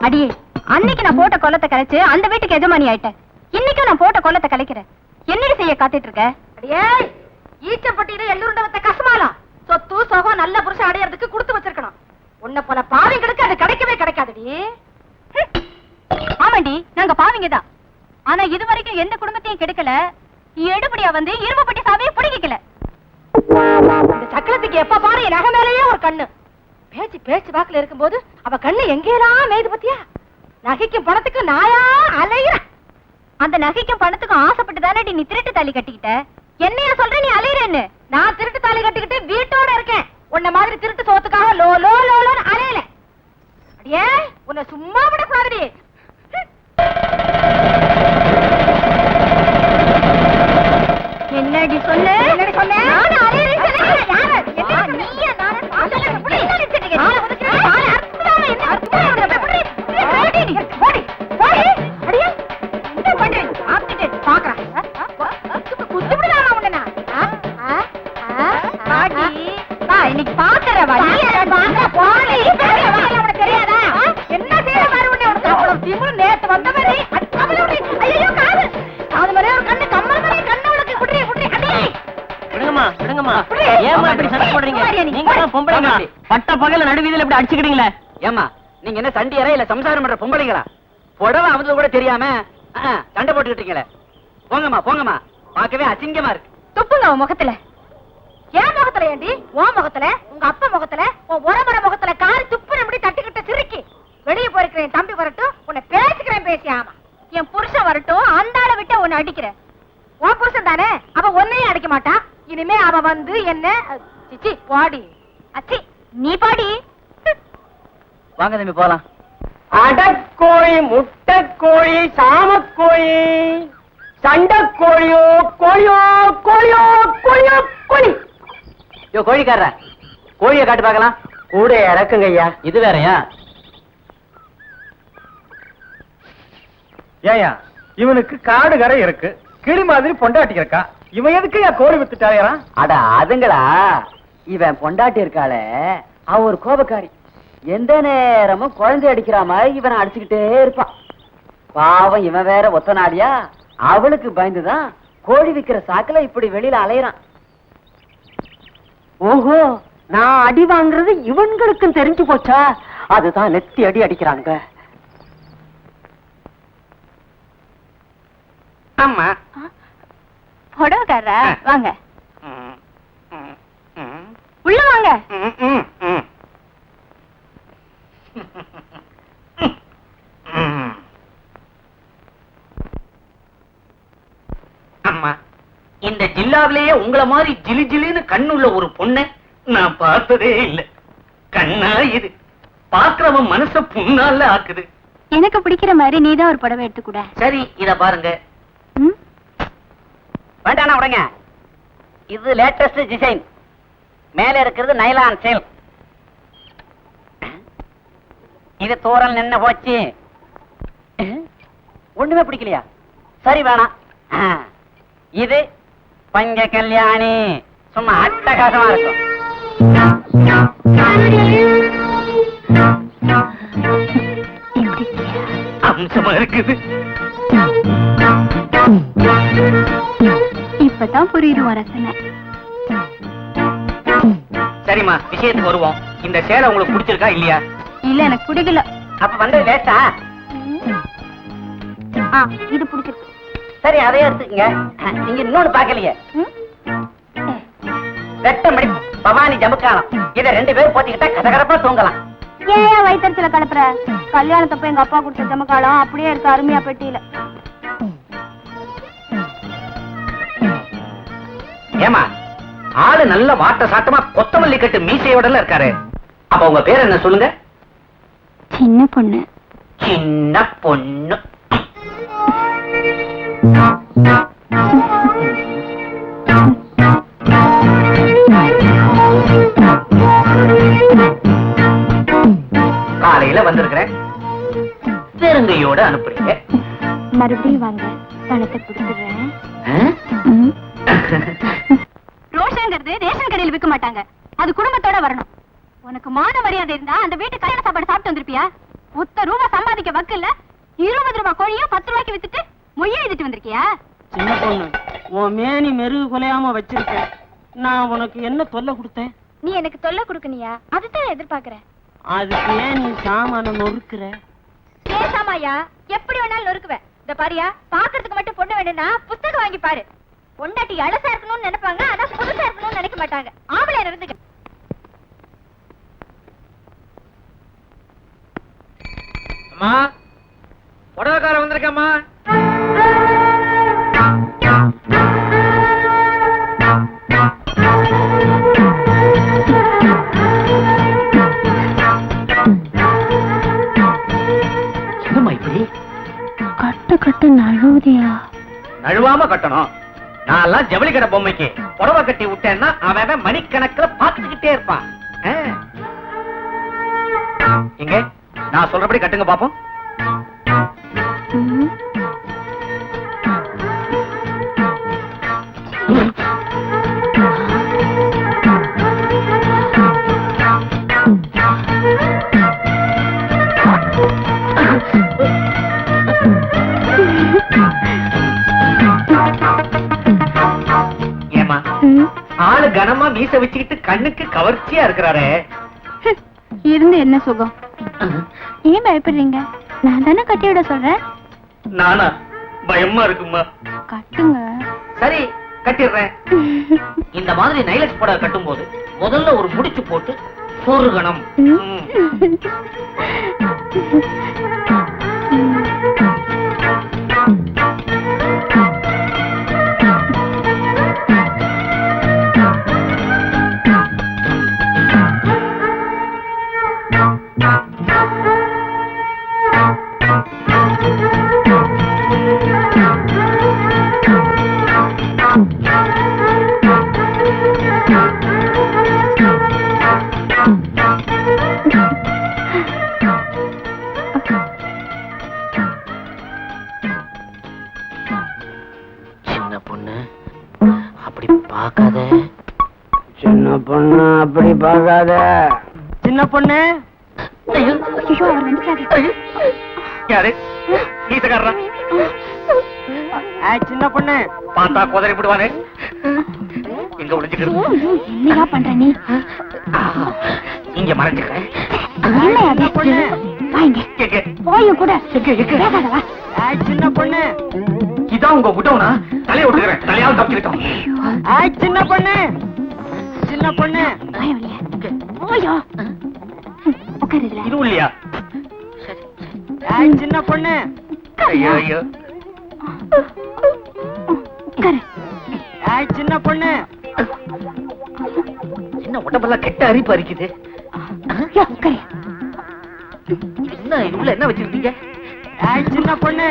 அடியே அன்னைக்கு நான் போட்ட கொல்லத்தை கலைச்சு அந்த வீட்டுக்கு எஜமானி ஆயிட்டேன் இன்னைக்கும் நான் போட்ட கொல்லத்தை கலைக்கிறேன் என்னடி செய்ய காத்துட்டு இருக்க அடியே ஈச்சப்பட்டியில எள்ளுருண்ட வத்த கசமாலம் சொத்து சொகம் நல்ல புருஷன் அடையறதுக்கு கொடுத்து வச்சிருக்கணும் உன்னை போல பாவிங்களுக்கு அது கிடைக்கவே கிடைக்காதுடி. ஆமாண்டி நாங்க பாவிங்கதான். ஆனா இது வரைக்கும் எந்த குடும்பத்தையும் கெடுக்கல. எடுபடியா வந்து இரும்பு பட்டி சாவியை பிடிக்கல இந்த சக்கரத்துக்கு எப்ப பாரு என் நகை மேலேயே ஒரு கண்ணு. பேச்சு பேச்சு வாக்குல இருக்கும்போது அவ கண்ணு எங்கேயெல்லாம் மேய்து பத்தியா? நகைக்கும் பணத்துக்கு நாயா அலையிற. அந்த நகைக்கும் பணத்துக்கும் ஆசைப்பட்டு தானே நீ திருட்டு தாலி கட்டிக்கிட்ட? என்னையா சொல்ற நீ அலையிறேன்னு. நான் திருட்டு தாலி கட்டிக்கிட்டு வீட்டோட இருக்கேன். உன்ன மாதிரி திருட்டு சோத்துக்காக லோ லோ லோ லோன்னு அலையல அடியே உன்னை சும்மா விடக்கூடாதுடி என்னடி சொன்ன என்னடி சொன்னேன்? நானும் அலையிறேன்னு சொன்னேன். யாரு? என்ன ஏமா இப்படி சண்டை போடுறீங்க? நீங்க தான் பொம்பளைங்களா போடி. பட்ட பகல நடுவீதியில இப்படி அடிச்சுக்கிட்டீங்களே? ஏமா நீங்க என்ன சண்டியரா இல்ல சம்சாரம் பண்ற பொம்பளைங்களா? புடவை அமுது கூட தெரியாம சண்டை போட்டுக்கிட்டீங்களே போங்கம்மா போங்கம்மா. பார்க்கவே அசிங்கமா இருக்கு. துப்புங்க உன் முகத்துல. என் முகத்துல ஏண்டி? உன் முகத்துல உங்க அப்பா முகத்துல உன் உரமர முகத்துல காரி துப்புன முடி தட்டிக்கிட்ட சிரிக்கி வெளியே போயிருக்கிற என் தம்பி வரட்டும் உன்னை பேசிக்கிறேன் பேசி ஆமா என் புருஷன் வரட்டும் அந்த ஆளை விட்டு உன்னை அடிக்கிறேன் உன் புருஷன் தானே அவ ஒன்னையும் அடிக்க மாட்டா இனிமே அவ வந்து என்ன சிச்சி அச்சி நீ பாடி. வாங்க தம்பி போலாம். அடக்கோழி முட்டைக்கோழி சாமக்கோழி சண்டைக்கோழியோ கோழியோ கோழியோ கோழியோ கோழி. யோ கோழிக்காரர? கோழியை காட்டு பார்க்கலாம். கூட இறக்குங்க ஐயா. இது வேறயா? ஏயா இவனுக்கு காடு கரை இருக்கு. கிளி மாதிரி பொண்டாட்டி இருக்கா? இவன் எதுக்கு என் கோழி வித்துட்டாயா அட அதுங்களா? இவன் பொண்டாட்டி இருக்காளே அவ ஒரு கோபக்காரி. எந்த நேரமும் குழந்தை அடிக்கிற மாதிரி இவனை அடிச்சுக்கிட்டே இருப்பான். பாவம் இவன் வேற ஒத்த நாடியா அவளுக்கு பயந்துதான் கோழி விக்கிற சாக்குல இப்படி வெளியில அலையறான். ஓஹோ நான் அடி வாங்குறது இவன்களுக்கும் தெரிஞ்சு போச்சா? அதுதான் நெத்தி அடி அடிக்கிறாங்க ஆமா புடவைக்காரரா வாங்க. உள்ள வாங்க. அம்மா இந்த ஜில்லாவிலேயே உங்கள மாதிரி ஜிலி ஜிலின்னு கண்ணுள்ள ஒரு பொண்ணை நான் பார்த்ததே இல்ல. கண்ணா இது. பாக்குறவன் மனச புண்ணால ஆக்குது. எனக்கு பிடிக்கிற மாதிரி நீதான் ஒரு புடவை எடுத்துக்கூட. சரி இத பாருங்க. வேண்டாண்ணா உடங்க இது லேட்டஸ்ட் டிசைன் மேல இருக்கிறது நைலான் சேல் இது தூரல் நின்னு போச்சு. ஒண்ணுமே பிடிக்கலையா? சரி வேணாம். இது பஞ்ச கல்யாணி. சும்மா அட்டகாசமா இருக்கும். அம்சமா இருக்குது. இப்பதான் புரியுது ரசனை. சரிம்மா விஷயத்துக்கு வருவோம். இந்த சேலை உங்களுக்கு பிடிச்சிருக்கா இல்லையா? இல்ல எனக்கு பிடிக்கல. அப்ப வந்து லேட்டா? ஆ இது பிடிச்சிருக்கு. சரி அதையே எடுத்துக்கங்க. நீங்க இன்னொன்னு பாக்கலையே மணி பவானி ஜமுக்காலம். இதை ரெண்டு பேரும் போத்திக்கிட்டா கதகரப்பா தூங்கலாம். ஏன் வயிற்றுல கலப்புற? கல்யாணத்தப்ப எங்க அப்பா கொடுத்த ஜமக்காலம் அப்படியே இருக்கு அருமையா பெட்டியில. ஏமா ஆளு நல்ல வாட்ட சாட்டமா கொத்தமல்லி கட்டு மீசையோட இருக்காரு. அப்ப உங்க பேர் என்ன சொல்லுங்க? சின்ன பொண்ணு. சின்ன பொண்ணு. காலையில வந்திருக்கிறேன். பெருங்கையோட அனுப்புறீங்க. மறுபடியும் வாங்க. பணத்தை கொடுத்துடுறேன்? ரோஷங்கிறது ரேஷன் கடையில் விற்க மாட்டாங்க. அது குடும்பத்தோட வரணும். உனக்கு மான மரியாதை இருந்தா அந்த வீட்டு கல்யாண சாப்பாடு சாப்பிட்டு வந்திருப்பியா? ஒத்த ரூபா சம்பாதிக்க வக்கில்ல இருபது ரூபாய் கோழியும் பத்து ரூபாய்க்கு வித்துட்டு மொய்ய எழுதிட்டு வந்திருக்கியா? சின்ன பொண்ணு உன் மேனி மெருகு குலையாம வச்சிருக்கேன் நான் உனக்கு என்ன தொல்லை கொடுத்தேன்? நீ எனக்கு தொல்லை கொடுக்கணியா? அதுதான் எதிர்பார்க்கறேன். அதுக்கு ஏன் நீ சாமான நொறுக்குற? பேசாமாயா எப்படி வேணாலும் நொறுக்குவேன் இந்த பாரியா பாக்குறதுக்கு மட்டும் பொண்ணு வேணும்னா புஸ்தகம் வாங்கி பாரு பொண்டாட்டி அழசா இருக்கணும்னு நினைப்பாங்க ஆனா புதுசா இருக்கணும்னு நினைக்க மாட்டாங்க. ஆம்பளை இருந்துக்க அம்மா புடவைக்கார வந்திருக்கம்மா. கட்டு கட்டு நழுவுதியா? நழுவாம கட்டணும். நான் எல்லாம் ஜவுளி கடை பொம்மைக்கு புடவை கட்டி விட்டேன்னா அவன் மணிக்கணக்கில் பார்த்துக்கிட்டே இருப்பான். இங்க நான் சொல்றபடி கட்டுங்க பாப்போம். கனமா மீச வச்சுக்கிட்டு கண்ணுக்கு கவர்ச்சியா இருக்கிறாரே. இருந்து என்ன சுகம்? ஏன் பயப்படுறீங்க? நான் தானே கட்டி விட சொல்றேன்? நானா? பயமா இருக்குமா? கட்டுங்க. சரி கட்டிடுறேன். இந்த மாதிரி நைலக்ஸ் புடவை கட்டும் போது முதல்ல ஒரு முடிச்சு போட்டு சொருகணும். அப்படி பார்க்காத. சின்ன பொண்ணு. யாரு? கீசக்காரரா? சின்ன பொண்ணு. பார்த்தா குதறி விடுவானே எங்க ஒளிஞ்சுக்கிறது என்னையா பண்ற நீ? இங்க மறைஞ்சுக்கிறேன் இல்லையா அது? வாங்க எங்க போயும் கூட. எங்க எங்க பேசாத வா. ஏய், சின்ன பொண்ணு. இதான் உங்க குட்டவனா தலையை விட்டுக்கிறேன் தலையாவது தப்பிக்கிட்டோம். சின்ன பொண்ணு. சின்ன பொண்ணு. வாய வழியா போயோ உட்காரு இதுல இதுவும் இல்லையா சின்ன பொண்ணு. ஐயோ சின்ன பொண்ணு. என்ன உடம்பெல்லாம் கெட்ட அரிப்பு அரிக்குது? இது என்ன இது உள்ள என்ன வச்சிருக்கீங்க? சின்ன பொண்ணு.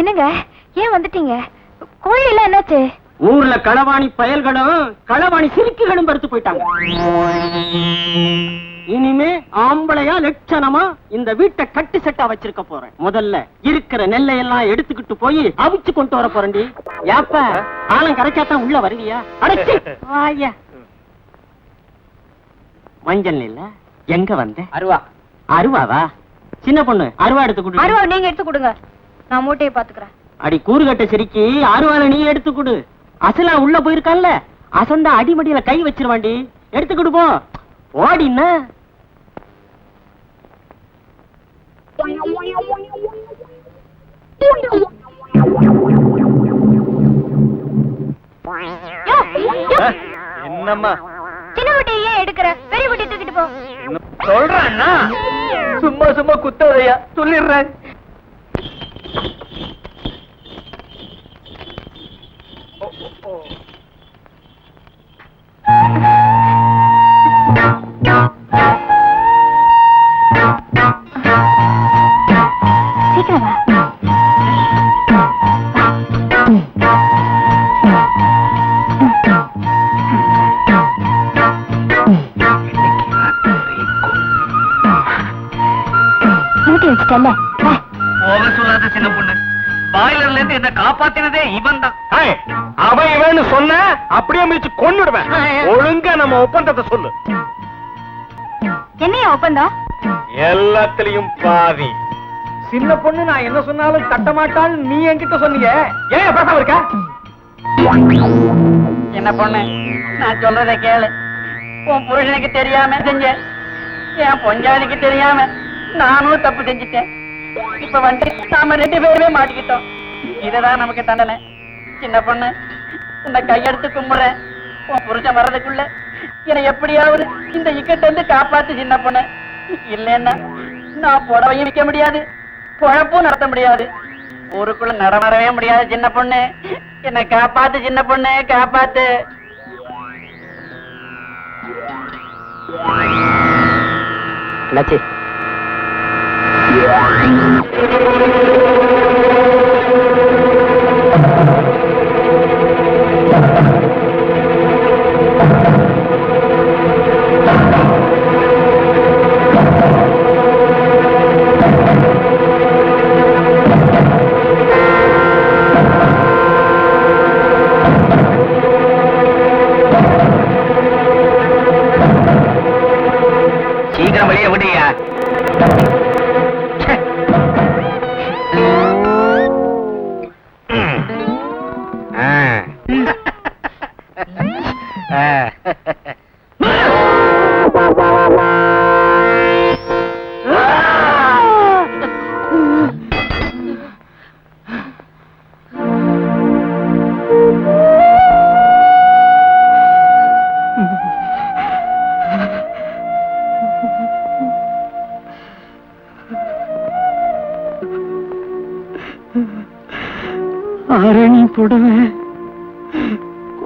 என்னங்க? ஏன் வந்துட்டீங்க? கோழி எல்லாம் என்னாச்சு? ஊர்ல களவாணி பயல்களும் களவாணி சிரிக்குகளும் படுத்து போயிட்டாங்க. இனிமே ஆம்பளையா லட்சணமா இந்த வீட்டை கட்டு செட்டா வச்சிருக்க போறேன். முதல்ல இருக்கிற நெல்லை எல்லாம் எடுத்துக்கிட்டு போய் அவிச்சு கொண்டு வர போறேன்டி. ஏப்ப ஆலம் கரைச்சாத்தான் உள்ள வருவியா? அடைச்சி வாயா. மஞ்சள் இல்ல எங்க வந்த? அருவா. அருவாவா? சின்ன பொண்ணு அருவா எடுத்து கொடு. அருவா நீங்க எடுத்து கொடுங்க. நான் மூட்டையை பாத்துக்கிறேன் அடி கூறுகட்ட சிரிக்கி அருவால நீ எடுத்து கொடு. அசலா உள்ள போயிருக்கான்ல அசந்தா அடிமடியில கை வச்சிருவாண்டி. எடுத்து கொடு போ. ஓடின்னா என்னம்மா சின்ன மூட்டையை ஏன் எடுக்கிற பெரிய மூட்டையை தூக்கிட்டு போ. சொல்றேன்னா சும்மா சும்மா குத்தாதையா சொல்லிடுறேன். காப்பாத்தினதே இவன் தான் அவன் இவன் அப்படியே மிதிச்சு கொண்டுடுவேன் ஒழுங்கா நம்ம ஒப்பந்தத்தை சொல்லு. என்னையா ஒப்பந்தம்? எல்லாத்துலயும் பாதி சின்ன பொண்ணு நான் என்ன சொன்னாலும் தட்ட மாட்டான்னு நீ என்கிட்ட சொன்னீங்க. ஏன் பேசாம இருக்க? என்ன பொண்ணு நான் சொல்றதை கேளு. உன் புருஷனுக்கு தெரியாம செஞ்ச என் பொஞ்சாதிக்கு தெரியாம நானும் தப்பு செஞ்சுட்டேன். இப்ப வந்து நாம ரெண்டு பேருமே மாட்டிக்கிட்டோம். இதுதான் நமக்கு தண்டனை. சின்ன பொண்ணு உன்னை கையெடுத்து கும்பிடுறேன். உன் புருஷன் வர்றதுக்குள்ள என்னை எப்படியாவது இந்த இக்கட்ட இருந்து காப்பாத்து சின்ன பொண்ணு. இல்லைன்னா நான் புடவையும் விற்க முடியாது பொழப்பும் நடத்த முடியாது. ஊருக்குள்ள நடமாடவே முடியாது சின்ன பொண்ணு. என்னை காப்பாத்து சின்ன பொண்ணு காப்பாத்து. என்னாச்சு?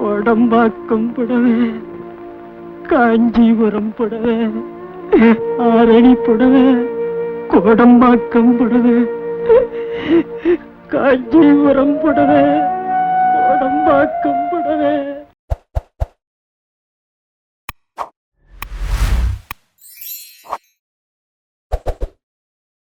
கோடம்பாக்கம் புடவை காஞ்சிபுரம் புடவை ஆரணி புடவை கோடம்பாக்கம் புடவை காஞ்சிபுரம் புடவை கோடம்பாக்கம்